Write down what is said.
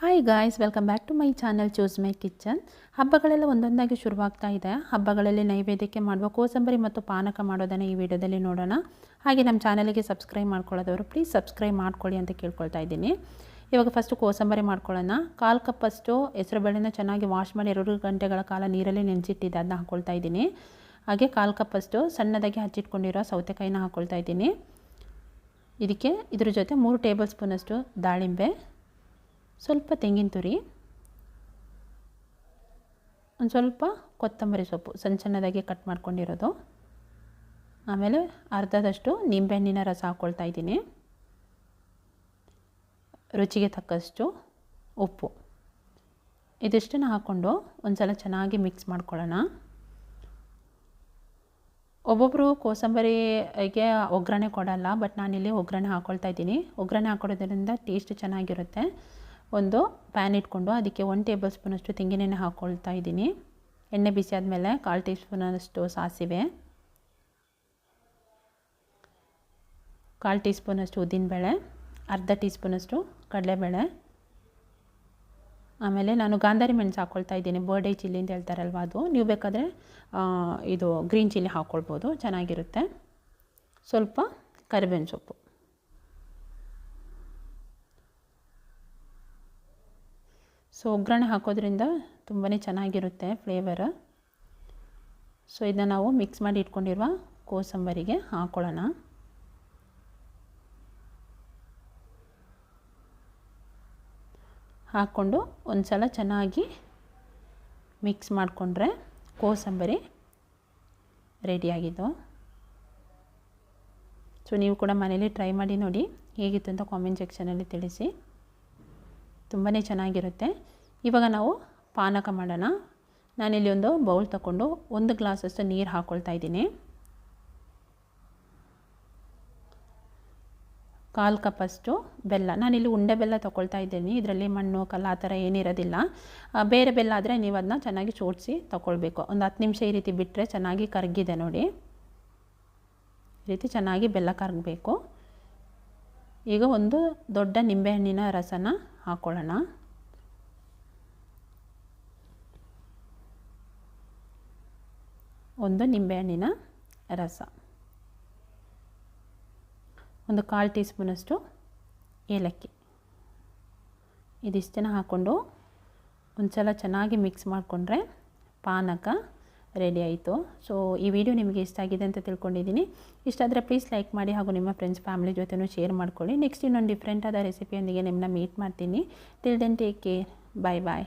Hi guys welcome back to my channel choose my kitchen ಹಬ್ಬಗಳೆಲ್ಲ ಒಂದೊಂದಾಗಿ ಶುರುವಾಗ್ತಾ ಇದೆ. ಹಬ್ಬಗಳಲ್ಲಿ ನೈವೇದ್ಯಕ್ಕೆ ಮಾಡುವ ಕೋಸಂಬರಿ ಮತ್ತು ಪಾನಕ ಮಾಡೋದನ್ನು ಈ ವಿಡಿಯೋದಲ್ಲಿ ನೋಡೋಣ. ಹಾಗೆ ನಮ್ಮ ಚಾನಲಿಗೆ ಸಬ್ಸ್ಕ್ರೈಬ್ ಮಾಡ್ಕೊಳ್ಳೋದವರು ಪ್ಲೀಸ್ ಸಬ್ಸ್ಕ್ರೈಬ್ ಮಾಡ್ಕೊಳ್ಳಿ ಅಂತ ಕೇಳ್ಕೊಳ್ತಾ ಇದ್ದೀನಿ. ಇವಾಗ ಫಸ್ಟು ಕೋಸಂಬರಿ ಮಾಡ್ಕೊಳ್ಳೋಣ. ಕಾಲು ಕಪ್ಪಷ್ಟು ಹೆಸರುಬೇಳೆನ ಚೆನ್ನಾಗಿ ವಾಶ್ ಮಾಡಿ ಎರಡು ಗಂಟೆಗಳ ಕಾಲ ನೀರಲ್ಲಿ ನೆನೆಸಿಟ್ಟಿದ್ದೆ ಅದನ್ನ ಹಾಕ್ಕೊಳ್ತಾ ಇದ್ದೀನಿ. ಹಾಗೆ ಕಾಲು ಕಪ್ಪಷ್ಟು ಸಣ್ಣದಾಗಿ ಹಚ್ಚಿಟ್ಕೊಂಡಿರೋ ಸೌತೆಕಾಯಿನ ಹಾಕ್ಕೊಳ್ತಾ ಇದ್ದೀನಿ. ಇದಕ್ಕೆ ಇದ್ರ ಜೊತೆ ಮೂರು ಟೇಬಲ್ ಸ್ಪೂನಷ್ಟು ದಾಳಿಂಬೆ. ಸ್ವಲ್ಪ ತೆಂಗಿನ ತುರಿ, ಒಂದು ಸ್ವಲ್ಪ ಕೊತ್ತಂಬರಿ ಸೊಪ್ಪು, ಸಣ್ಣ ಸಣ್ಣದಾಗಿ ಕಟ್ ಮಾಡ್ಕೊಂಡಿರೋದು. ಆಮೇಲೆ ಅರ್ಧದಷ್ಟು ನಿಂಬೆಹಣ್ಣಿನ ರಸ ಹಾಕ್ಕೊಳ್ತಾ ಇದ್ದೀನಿ. ರುಚಿಗೆ ತಕ್ಕಷ್ಟು ಉಪ್ಪು. ಇದಿಷ್ಟನ್ನು ಹಾಕ್ಕೊಂಡು ಒಂದು ಸಲ ಚೆನ್ನಾಗಿ ಮಿಕ್ಸ್ ಮಾಡ್ಕೊಳ್ಳೋಣ. ಒಬ್ಬೊಬ್ಬರು ಕೋಸಂಬರಿಗೆ ಒಗ್ಗರಣೆ ಕೊಡಲ್ಲ ಬಟ್ ನಾನಿಲ್ಲಿ ಒಗ್ಗರಣೆ ಹಾಕ್ಕೊಳ್ತಾ ಇದ್ದೀನಿ. ಒಗ್ಗರಣೆ ಹಾಕೊಳ್ಳೋದ್ರಿಂದ ಟೇಸ್ಟ್ ಚೆನ್ನಾಗಿರುತ್ತೆ. ಒಂದು ಪ್ಯಾನ್ ಇಟ್ಕೊಂಡು ಅದಕ್ಕೆ ಒನ್ ಟೇಬಲ್ ಸ್ಪೂನಷ್ಟು ತೆಂಗಿನೆಣ್ಣೆ ಹಾಕ್ಕೊಳ್ತಾ ಇದ್ದೀನಿ. ಎಣ್ಣೆ ಬಿಸಿ ಆದಮೇಲೆ ಕಾಲು ಟೀ ಸ್ಪೂನಷ್ಟು ಸಾಸಿವೆ. ಕಾಲು ಟೀ ಸ್ಪೂನಷ್ಟು ಉದ್ದಿನಬೇಳೆ ಅರ್ಧ ಟೀ ಸ್ಪೂನಷ್ಟು ಕಡಲೆಬೇಳೆ. ಆಮೇಲೆ ನಾನು ಗಾಂಧಾರಿ ಮೆಣಸು ಹಾಕ್ಕೊಳ್ತಾ ಇದ್ದೀನಿ. ಬರ್ಡೇ ಚಿಲ್ಲಿ ಅಂತ ಹೇಳ್ತಾರಲ್ವ ಅದು. ನೀವು ಬೇಕಾದರೆ ಇದು ಗ್ರೀನ್ ಚಿಲ್ಲಿ ಹಾಕ್ಕೊಳ್ಬೋದು ಚೆನ್ನಾಗಿರುತ್ತೆ. ಸ್ವಲ್ಪ ಕರಿಬೇವಿನ ಸೊಪ್ಪು. ಸೊ ಒಗ್ಗರಣೆ ಹಾಕೋದ್ರಿಂದ ತುಂಬಾ ಚೆನ್ನಾಗಿರುತ್ತೆ ಫ್ಲೇವರ್ ಸೊ ಇದನ್ನ ನಾವು ಮಿಕ್ಸ್ ಮಾಡಿ ಇಟ್ಕೊಂಡಿರುವ ಕೋಸಂಬರಿಗೆ ಹಾಕೊಳ್ಳೋಣ. ಹಾಕ್ಕೊಂಡು ಒಂದು ಸಲ ಚೆನ್ನಾಗಿ ಮಿಕ್ಸ್ ಮಾಡಿಕೊಂಡ್ರೆ ಕೋಸಂಬರಿ ರೆಡಿಯಾಗಿದ್ದು ಸೊ ನೀವು ಕೂಡ ಮನೇಲಿ ಟ್ರೈ ಮಾಡಿ ನೋಡಿ, ಹೇಗಿತ್ತು ಅಂತ ಕಾಮೆಂಟ್ ಸೆಕ್ಷನಲ್ಲಿ ತಿಳಿಸಿ. ತುಂಬಾ ಚೆನ್ನಾಗಿರುತ್ತೆ. ಇವಾಗ ನಾವು ಪಾನಕ ಮಾಡೋಣ. ನಾನಿಲ್ಲಿ ಒಂದು ಬೌಲ್ ತಗೊಂಡು ಒಂದು ಗ್ಲಾಸಷ್ಟು ನೀರು ಹಾಕ್ಕೊಳ್ತಾ ಇದ್ದೀನಿ. ಕಾಲು ಕಪ್ಪಷ್ಟು ಬೆಲ್ಲ. ನಾನಿಲ್ಲಿ ಉಂಡೆ ಬೆಲ್ಲ ತೊಗೊಳ್ತಾ ಇದ್ದೀನಿ. ಇದರಲ್ಲಿ ಮಣ್ಣು, ಕಲ್ಲ ಆ ಥರ ಏನಿರೋದಿಲ್ಲ. ಬೇರೆ ಬೆಲ್ಲ ಆದರೆ ನೀವು ಅದನ್ನ ಚೆನ್ನಾಗಿ ಚೋಡಿಸಿ ತೊಗೊಳ್ಬೇಕು. ಒಂದು ಹತ್ತು ನಿಮಿಷ ಈ ರೀತಿ ಬಿಟ್ಟರೆ ಚೆನ್ನಾಗಿ ಕರಗಿದೆ ನೋಡಿ. ಈ ರೀತಿ ಚೆನ್ನಾಗಿ ಬೆಲ್ಲ ಕರಗಬೇಕು. ಈಗ ಒಂದು ದೊಡ್ಡ ನಿಂಬೆಹಣ್ಣಿನ ರಸನ ಹಾಕ್ಕೊಳ್ಳೋಣ ಒಂದು ನಿಂಬೆಹಣ್ಣಿನ ರಸ. ಒಂದು ಕಾಲು ಟೀ ಸ್ಪೂನಷ್ಟು ಏಲಕ್ಕಿ. ಇದಿಷ್ಟನ್ನು ಹಾಕ್ಕೊಂಡು ಒಂದು ಸಲ ಚೆನ್ನಾಗಿ ಮಿಕ್ಸ್ ಮಾಡಿಕೊಂಡ್ರೆ ಪಾನಕ ರೆಡಿ ಆಯಿತು. ಸೊ ಈ ವಿಡಿಯೋ ನಿಮಗೆ ಇಷ್ಟ ಆಗಿದೆ ಅಂತ ತಿಳ್ಕೊಂಡಿದ್ದೀನಿ. ಇಷ್ಟ ಆದರೆ ಪ್ಲೀಸ್ ಲೈಕ್ ಮಾಡಿ ಹಾಗೂ ನಿಮ್ಮ ಫ್ರೆಂಡ್ಸ್ ಫ್ಯಾಮಿಲಿ ಜೊತೆನೂ ಶೇರ್ ಮಾಡ್ಕೊಳ್ಳಿ. ನೆಕ್ಸ್ಟ್ ಇನ್ನೊಂದು ಡಿಫ್ರೆಂಟಾದ ರೆಸಿಪಿಯೊಂದಿಗೆ ನಿಮ್ಮನ್ನ ಮೀಟ್ ಮಾಡ್ತೀನಿ. Then take care bye bye